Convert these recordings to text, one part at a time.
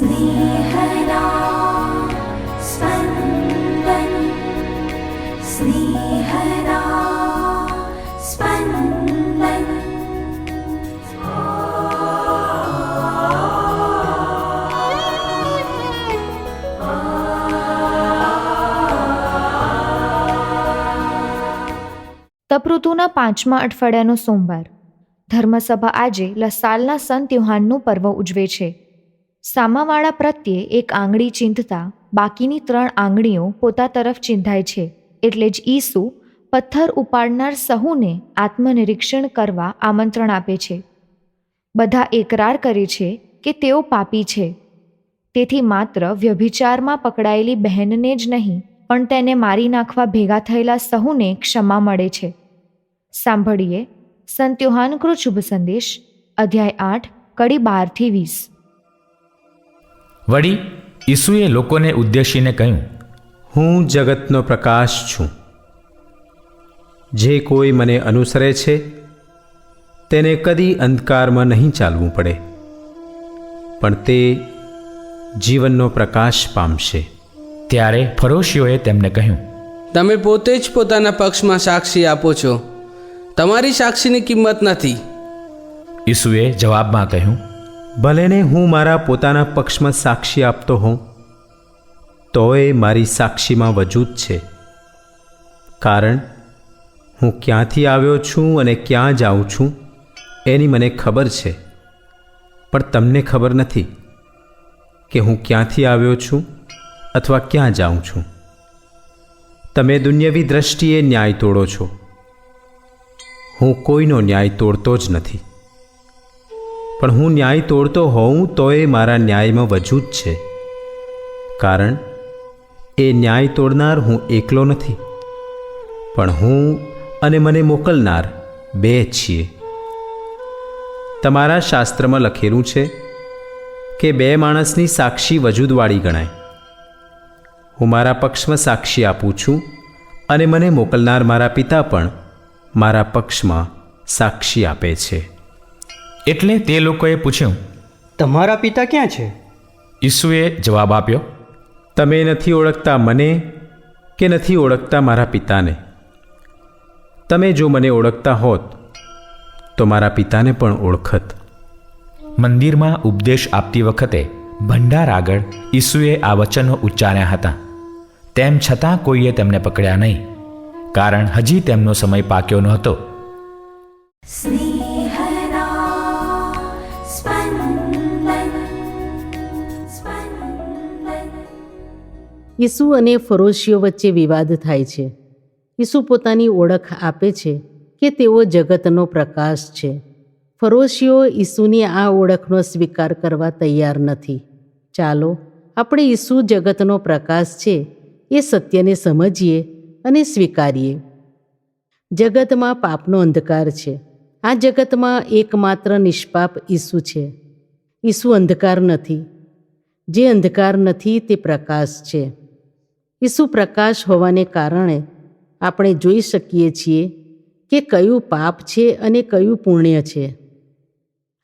स्नेहदा स्पन्दन् स्नेहदा स्पन्दन् તપઋતુના પાંચમા અઠવાડિયાનો સોમવાર ધર્મસભા આજે લસાલના સન ત્યોહારનું પર્વ ઉજવે છે સામાવાળા પ્રત્યે એક આંગળી ચીંધતા બાકીની ત્રણ આંગળીઓ પોતા તરફ ચીંધાય છે, એટલે જ ઈસુ પથ્થર ઉપાડનાર સહુને આત્મનિરીક્ષણ કરવા આમંત્રણ આપે છે. બધા એકરાર કરે છે કે તેઓ પાપી છે. તેથી માત્ર વ્યભિચારમાં પકડાયેલી બહેનને જ નહીં, પણ તેને મારી નાખવા ભેગા થયેલા સહુને ક્ષમા મળે છે. સાંભળીએ સંત યોહાનકૃત શુભ સંદેશ, અધ્યાય આઠ, કડી બારથી વીસ. વળી ઈસુએ લોકોને ઉદ્દેશીને કહ્યું હું જગતનો પ્રકાશ છું. જે કોઈ મને અનુસરે છે તેને કદી અંધકારમાં નહીં ચાલવું પડે પણ તે જીવનનો પ્રકાશ પામશે. ત્યારે ફરોશીઓએ તેમને કહ્યું તમે પોતે જ પોતાના પક્ષમાં સાક્ષી આપો છો. તમારી સાક્ષીની કિંમત નથી. ઈસુએ જવાબમાં કહ્યું ભલેને હું મારા પોતાના પક્ષમાં સાક્ષી આપતો હોઉં, તોય મારી સાક્ષીમાં વજૂદ છે. કારણ, હું ક્યાંથી આવ્યો છું અને ક્યાં જાઉં છું, એની મને ખબર છે. પણ તમને ખબર નથી કે હું ક્યાંથી આવ્યો છું અથવા ક્યાં જાઉં છું. તમે દુન્યવી દ્રષ્ટિએ ન્યાય તોડો છો. હું કોઈનો ન્યાય તોડતો જ નથી. પણ હું ન્યાય તોડતો હોઉં તોય મારા ન્યાયમાં વજૂદ છે. કારણ, એ ન્યાય તોડનાર હું એકલો નથી. પણ હું અને મને મોકલનાર બે છીએ. તમારા શાસ્ત્રમાં લખેલું છે કે બે માણસની સાક્ષી વજૂદવાળી ગણાય. હું મારા પક્ષમાં સાક્ષી આપું છું અને મને મોકલનાર મારા પિતા પણ મારા પક્ષમાં સાક્ષી આપે છે. એટલે તે લોકોએ પૂછ્યું તમારા પિતા ક્યાં છે? ઈસુએ જવાબ આપ્યો તમે નથી ઓળખતા મને કે નથી ઓળખતા મારા પિતાને? તમે જો મને ઓળખતા હોત તો મારા પિતાને પણ ઓળખત. મંદિરમાં ઉપદેશ આપતી વખતે ભંડાર આગળ ઈસુએ આ વચનો ઉચ્ચાર્યા હતા. તેમ છતાં કોઈએ તેમને પકડ્યા નહીં કારણ હજી તેમનો સમય પાક્યો નહોતો. સ્નેહ ઈસુ અને ફરોશીઓ વચ્ચે વિવાદ થાય છે. ઈસુ પોતાની ઓળખ આપે છે કે તેઓ જગતનો પ્રકાશ છે. ફરોશીઓ ઈસુની આ ઓળખનો સ્વીકાર કરવા તૈયાર નથી. ચાલો, આપણે ઈસુ જગતનો પ્રકાશ છે એ સત્યને સમજીએ અને સ્વીકારીએ. જગતમાં પાપનો અંધકાર છે. આ જગતમાં એકમાત્ર નિષ્પાપ ઈસુ છે. ઈસુ અંધકાર નથી. જે અંધકાર નથી તે પ્રકાશ છે. ઈસુ પ્રકાશ હોવાને કારણે આપણે જોઈ શકીએ છીએ કે કયું પાપ છે અને કયું પુણ્ય છે.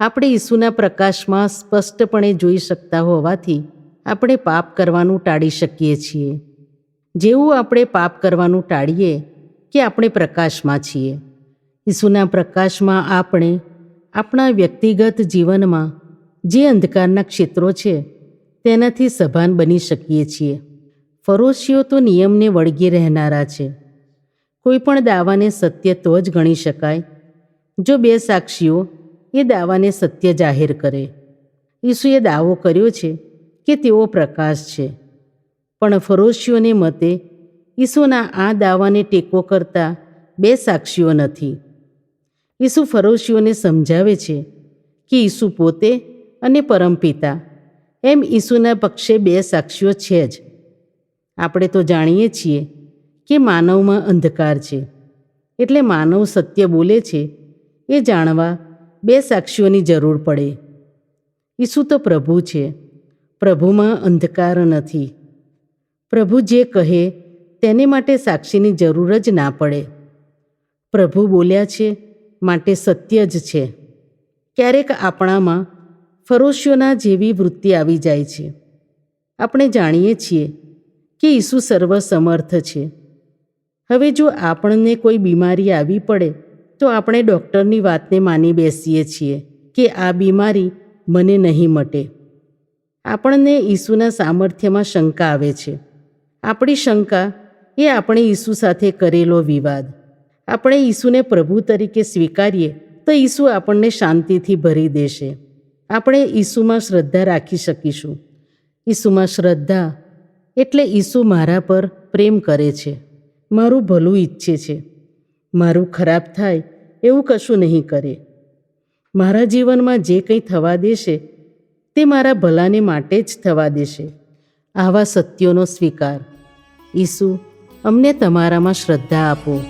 આપણે ઈસુના પ્રકાશમાં સ્પષ્ટપણે જોઈ શકતા હોવાથી આપણે પાપ કરવાનું ટાળી શકીએ છીએ. જેવું આપણે પાપ કરવાનું ટાળીએ કે આપણે પ્રકાશમાં છીએ. ઈસુના પ્રકાશમાં આપણે આપણા વ્યક્તિગત જીવનમાં જે અંધકારના ક્ષેત્રો છે તેનાથી સભાન બની શકીએ છીએ. ફરોશીઓ તો નિયમને વળગી રહેનારા છે. કોઈ પણ દાવાને સત્ય તો જ ગણી શકાય. જો બે સાક્ષીઓ એ દાવાને સત્ય જાહેર કરે. ઈસુએ દાવો કર્યો છે કે તેઓ પ્રકાશ છે. પણ ફરોશીઓને મતે ઈસુના આ દાવાને ટેકો કરતા બે સાક્ષીઓ નથી. ઈસુ ફરોશીઓને સમજાવે છે કે ઈસુ પોતે અને પરમપિતા એમ ઈસુના પક્ષે બે સાક્ષીઓ છે જ. આપણે તો જાણીએ છીએ કે માનવમાં અંધકાર છે. એટલે માનવ સત્ય બોલે છે, એ જાણવા બે સાક્ષીઓની જરૂર પડે. ઈસુ તો પ્રભુ છે, પ્રભુમાં અંધકાર નથી. પ્રભુ જે કહે તેને માટે સાક્ષીની જરૂર જ ના પડે. પ્રભુ બોલ્યા છે, માટે સત્ય જ છે. ક્યારેક આપણામાં ફરોશીઓના જેવી વૃત્તિ આવી જાય છે. આપણે જાણીએ છીએ કે ઈસુ સર્વસમર્થ છે? હવે જો આપણને કોઈ બીમારી આવી પડે, તો આપણે ડૉક્ટરની વાતને માની બેસીએ છીએ કે આ બીમારી મને નહીં મટે. આપણને ઈસુના સામર્થ્યમાં શંકા આવે છે. આપણી શંકા એ આપણે ઈસુ સાથે કરેલો વિવાદ. આપણે ઈસુને પ્રભુ તરીકે સ્વીકારીએ, તો ઈસુ આપણને શાંતિથી ભરી દેશે. આપણે ઈસુમાં શ્રદ્ધા રાખી શકીશું. ઈસુમાં શ્રદ્ધા એટલે ઈસુ મારા પર પ્રેમ કરે છે. મારું ભલું ઈચ્છે છે. મારું ખરાબ થાય એવું કશું નહીં કરે. મારા જીવનમાં જે કંઈ થવા દેશે તે મારા ભલાને માટે જ થવા દેશે. આવા સત્યોનો સ્વીકાર. ઈસુ, અમને તમારામાં શ્રદ્ધા આપો.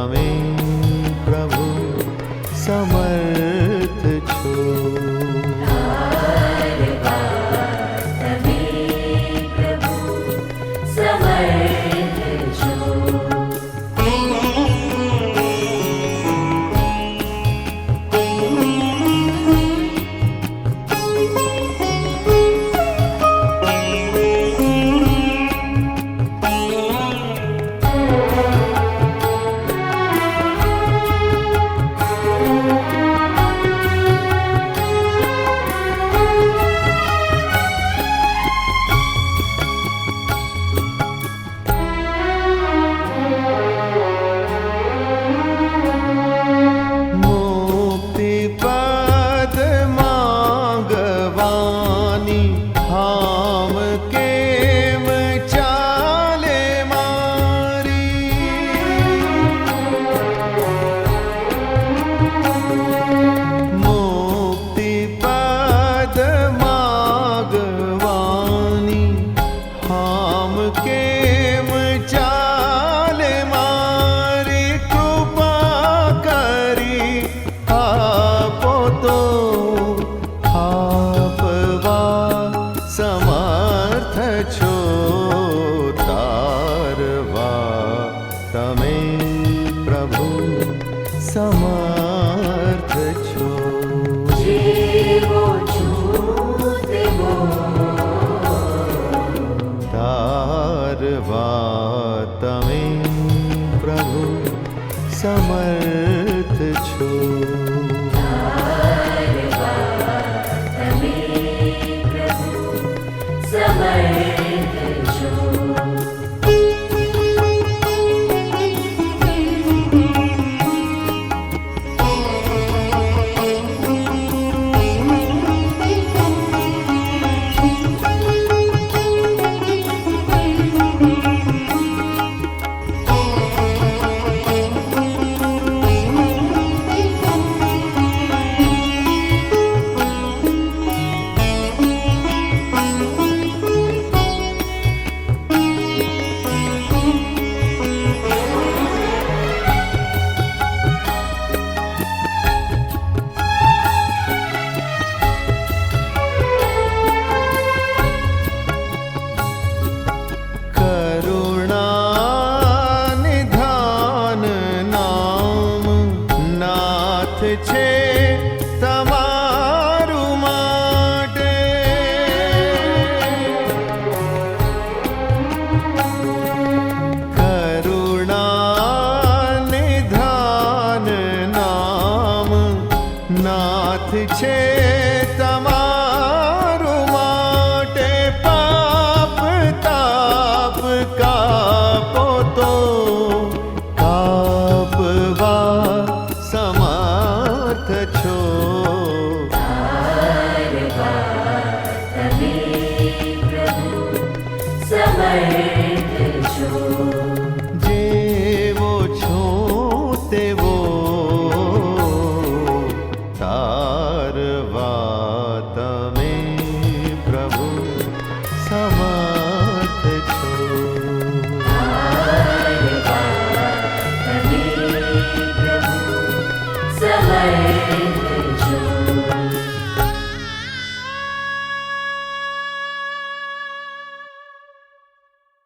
તારવા તમે समर्थ छो Somebody નાથ છે તમારું માટે પાપ તાપ કાપો તો કાપવા સમર્થ છો. છો. જેવો છો તેવો